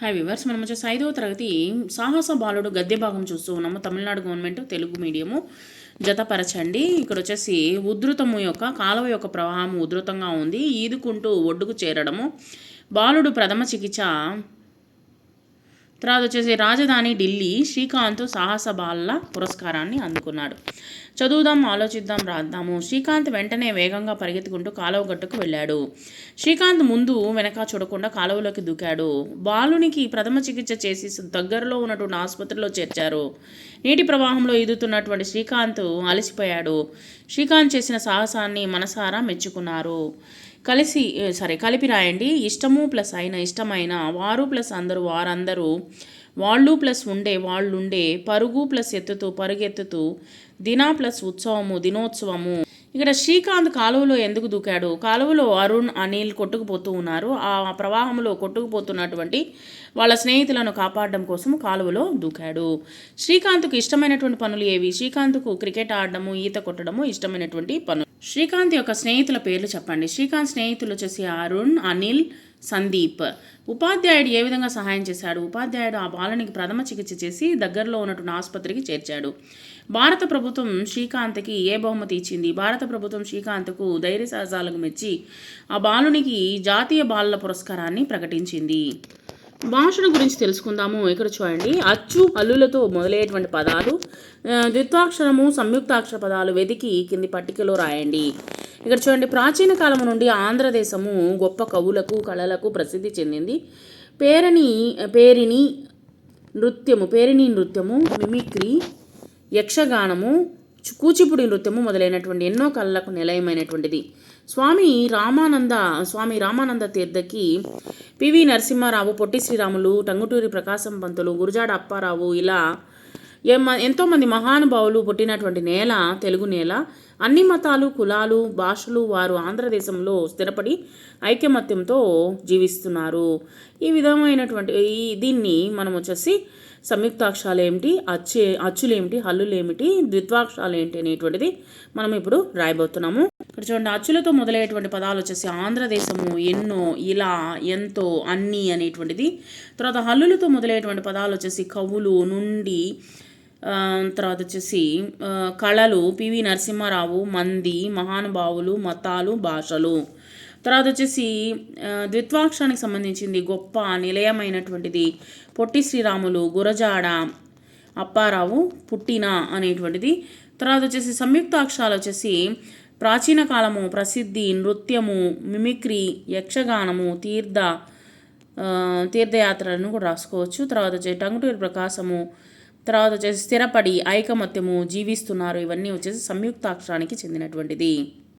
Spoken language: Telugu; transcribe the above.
హాయ్ వివర్స్ మనం వచ్చేసి ఐదవ తరగతి సాహస బాలుడు గద్దె భాగం చూస్తూ ఉన్నాము. తమిళనాడు గవర్నమెంట్ తెలుగు మీడియము జతపరచండి. ఇక్కడ వచ్చేసి ఉధృతము యొక్క కాలువ యొక్క ప్రవాహం ఉధృతంగా ఉంది. ఈదుకుంటూ ఒడ్డుకు చేరడము. బాలుడు ప్రథమ చికిత్స తర్వాత వచ్చేసి రాజధాని ఢిల్లీ శ్రీకాంత్ సాహస బాల పురస్కారాన్ని అందుకున్నాడు. చదువుదాం ఆలోచిద్దాం రాద్దాము. శ్రీకాంత్ వెంటనే వేగంగా పరిగెత్తుకుంటూ కాలువ గట్టుకు వెళ్ళాడు. శ్రీకాంత్ ముందు వెనక చూడకుండా కాలువలోకి దూకాడు. బాలునికి ప్రథమ చికిత్స చేసి దగ్గరలో ఉన్నటువంటి ఆసుపత్రిలో చేర్చారు. నీటి ప్రవాహంలో ఈదుతున్నటువంటి శ్రీకాంత్ అలసిపోయాడు. శ్రీకాంత్ చేసిన సాహసాన్ని మనసారా మెచ్చుకున్నారు. కలిసి సరే కలిపి రాయండి. ఇష్టము ప్లస్ అయిన ఇష్టమైన వారు ప్లస్ అందరూ వారందరూ వాళ్ళు ప్లస్ ఉండే వాళ్ళుండే పరుగు ప్లస్ ఎత్తుతూ పరుగెత్తుతూ దినా ప్లస్ ఉత్సవము దినోత్సవము. ఇక్కడ శ్రీకాంత్ కాలువలో ఎందుకు దూకాడు? కాలువలో అరుణ్ అనిల్ కొట్టుకుపోతూ ఉన్నారు. ఆ ప్రవాహంలో కొట్టుకుపోతున్నటువంటి వాళ్ళ స్నేహితులను కాపాడడం కోసం కాలువలో దూకాడు. శ్రీకాంత్కు ఇష్టమైనటువంటి పనులు ఏవి? శ్రీకాంత్కు క్రికెట్ ఆడడము ఈత కొట్టడము ఇష్టమైనటువంటి పనులు శ్రీకాంత్ యొక్క స్నేహితుల పేర్లు చెప్పండి. శ్రీకాంత్ స్నేహితులు వచ్చేసి అరుణ్ అనిల్ సందీప్. ఉపాధ్యాయుడు ఏ విధంగా సహాయం చేశాడు? ఉపాధ్యాయుడు ఆ బాలునికి ప్రథమ చికిత్స చేసి దగ్గరలో ఉన్నటువంటి ఆసుపత్రికి చేర్చాడు. భారత ప్రభుత్వం శ్రీకాంత్కి ఏ బహుమతి ఇచ్చింది? భారత ప్రభుత్వం శ్రీకాంత్కు ధైర్య సాహసాలకు మెచ్చి ఆ బాలునికి జాతీయ బాలల పురస్కారాన్ని ప్రకటించింది. భాషను గురించి తెలుసుకుందాము. ఇక్కడ చూడండి. అచ్చు అల్లులతో మొదలయ్యేటువంటి పదాలు ద్విత్వాక్షరము సంయుక్తాక్షర పదాలు వెతికి కింది పట్టికలో రాయండి. ఇక్కడ చూడండి. ప్రాచీన కాలం నుండి ఆంధ్రదేశము గొప్ప కవులకు కళలకు ప్రసిద్ధి చెందింది. పేరని పేరిని నృత్యము పేరిని నృత్యము మిమిక్రీ యక్షగానము కూచిపూడి నృత్యము మొదలైనటువంటి ఎన్నో కళలకు నిలయమైనటువంటిది. స్వామి రామానంద స్వామి రామానంద తీర్థకి పివి నరసింహారావు పొట్టి శ్రీరాములు టంగుటూరి ప్రకాశం పంతులు గురుజాడ అప్పారావు ఇలా ఎంతోమంది మహానుభావులు పుట్టినటువంటి నేల తెలుగు నేల అన్ని మతాలు కులాలు భాషలు వారు ఆంధ్రదేశంలో స్థిరపడి ఐకమత్యంతో జీవిస్తున్నారు. ఈ విధమైనటువంటి ఈ దీన్ని మనం వచ్చేసి సంయుక్తాక్షరాలు ఏమిటి అచ్చే అచ్చులు ఏమిటి హల్లులు ఏమిటి ద్విత్వాక్షరాలు ఏంటి అనేటువంటిది మనం ఇప్పుడు రాయబోతున్నాము. ఇక్కడ చూడండి అచ్చులతో మొదలయ్యేటువంటి పదాలు వచ్చేసి ఆంధ్రదేశము ఎన్నో ఇలా ఎంతో అన్ని అనేటువంటిది. తర్వాత హల్లులతో మొదలయ్యేటువంటి పదాలు వచ్చేసి కవులు నుండి తర్వాత వచ్చేసి కళలు పివి నరసింహారావు మంది మహానుభావులు మతాలు భాషలు. తర్వాత వచ్చేసి ద్విత్వాక్షరానికి సంబంధించింది గొప్ప నిలయమైనటువంటిది పొట్టి శ్రీరాములు గురజాడ అప్పారావు పుట్టిన అనేటువంటిది. తర్వాత వచ్చేసి సంయుక్త అక్షరాలు వచ్చేసి ప్రాచీన కాలము ప్రసిద్ధి నృత్యము మిమిక్రీ యక్షగానము తీర్థ తీర్థయాత్రలను కూడా రాసుకోవచ్చు. తర్వాత వచ్చేసి టంగుటూరి ప్రకాశము తర్వాత వచ్చేసి స్థిరపడి ఐకమత్యము జీవిస్తున్నారు. ఇవన్నీ వచ్చేసి సంయుక్తాక్షరానికి చెందినటువంటిది.